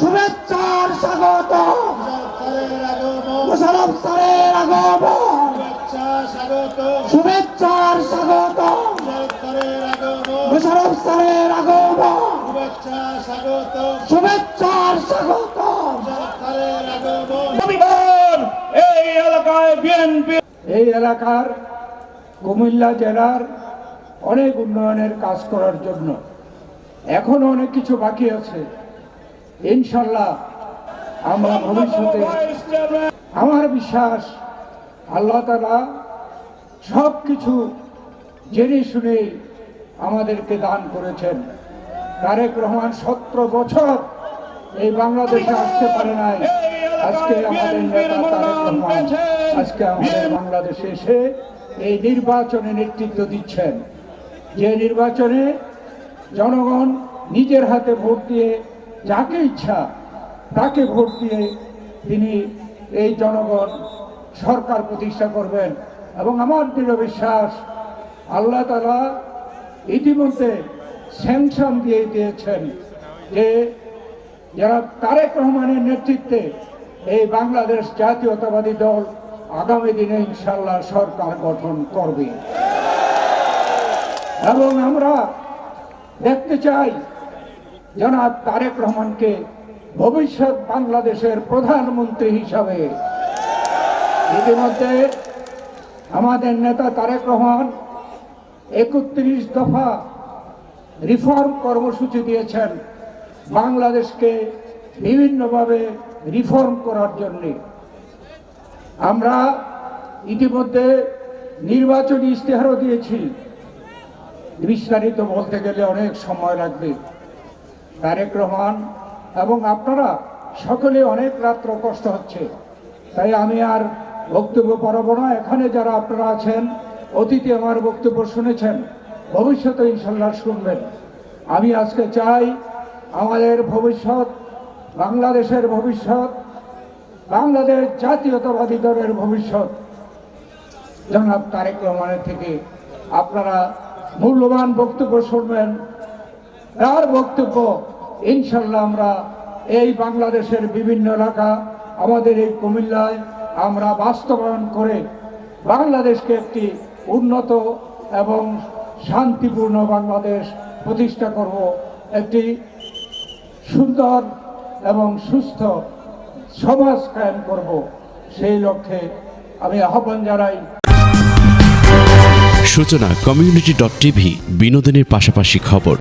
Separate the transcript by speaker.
Speaker 1: শুভেচ্ছার স্বাগত। মুশারফ স্যারের আগমন। শুভেচ্ছার স্বাগত। মুশারফ স্যারের আগমন। শুভেচ্ছার স্বাগত।
Speaker 2: এই এলাকায় বিএনপি
Speaker 3: এই এলাকার কুমিল্লা জেলার অনেক উন্নয়নের কাজ করার জন্য এখনও অনেক কিছু বাকি আছে। ইনশাল্লাহ আমরা ভবিষ্যতে আমার বিশ্বাস আল্লাহ তালা সব কিছু জেনে শুনে আমাদেরকে দান করেছেন। তারেক রহমান সতেরো বছর এই বাংলাদেশে আসতে পারে নাই। আজকে আমাদের নেতা তারেক রহমান, আজকে আমাদের বাংলাদেশে এসে এই নির্বাচনে নেতৃত্ব দিচ্ছেন। যে নির্বাচনে জনগণ নিজের হাতে ভোট দিয়ে যাকে ইচ্ছা, তাকে ভোট দিয়ে তিনি এই জনগণ সরকার প্রতিষ্ঠা করবেন। এবং আমার দৃঢ় বিশ্বাস, আল্লাহ তালা ইতিমধ্যে স্যাংশন দিয়ে দিয়েছেন যে যারা তারেক রহমানের নেতৃত্বে এই বাংলাদেশ জাতীয়তাবাদী দল আগামী দিনে ইনশাল্লাহ সরকার গঠন করবে। এবং আমরা দেখতে চাই জনাব তারেক রহমানকে ভবিষ্যৎ বাংলাদেশের প্রধানমন্ত্রী হিসাবে। ইতিমধ্যে আমাদের নেতা তারেক রহমান একত্রিশ দফা রিফর্ম কর্মসূচি দিয়েছেন বাংলাদেশকে বিভিন্নভাবে রিফর্ম করার জন্যে। আমরা ইতিমধ্যে নির্বাচনী ইশতেহারও দিয়েছি। বিস্তারিত বলতে গেলে অনেক সময় লাগবে। তারেক রহমান এবং আপনারা সকলে অনেক রাত্র কষ্ট হচ্ছে। তাই আমি আর বক্তব্য পড়াবো না। এখানে যারা আপনারা আছেন, অতীতে আমার বক্তব্য শুনেছেন, ভবিষ্যতে ইনশাল্লাহ শুনবেন। আমি আজকে চাই আমাদের ভবিষ্যৎ, বাংলাদেশের ভবিষ্যৎ, বাংলাদেশ জাতীয়তাবাদী দলের ভবিষ্যৎ। জনাব তারেক রহমানের থেকে আপনারা মূল্যবান বক্তব্য শুনবেন। তার বক্তব্য, ইনশাল্লাহ আমরা এই বাংলাদেশের বিভিন্ন এলাকা, আমাদের এই কুমিল্লায় আমরা বাস্তবায়ন করে বাংলাদেশকে একটি উন্নত এবং শান্তিপূর্ণ বাংলাদেশ প্রতিষ্ঠা করব। একটি সুন্দর এবং সুস্থ সমাজ কায়েম করব। সেই লক্ষ্যে আমি আহ্বান জানাই।
Speaker 4: সূচনা কমিউনিটি ডট টিভি বিনোদনের পাশাপাশি খবর।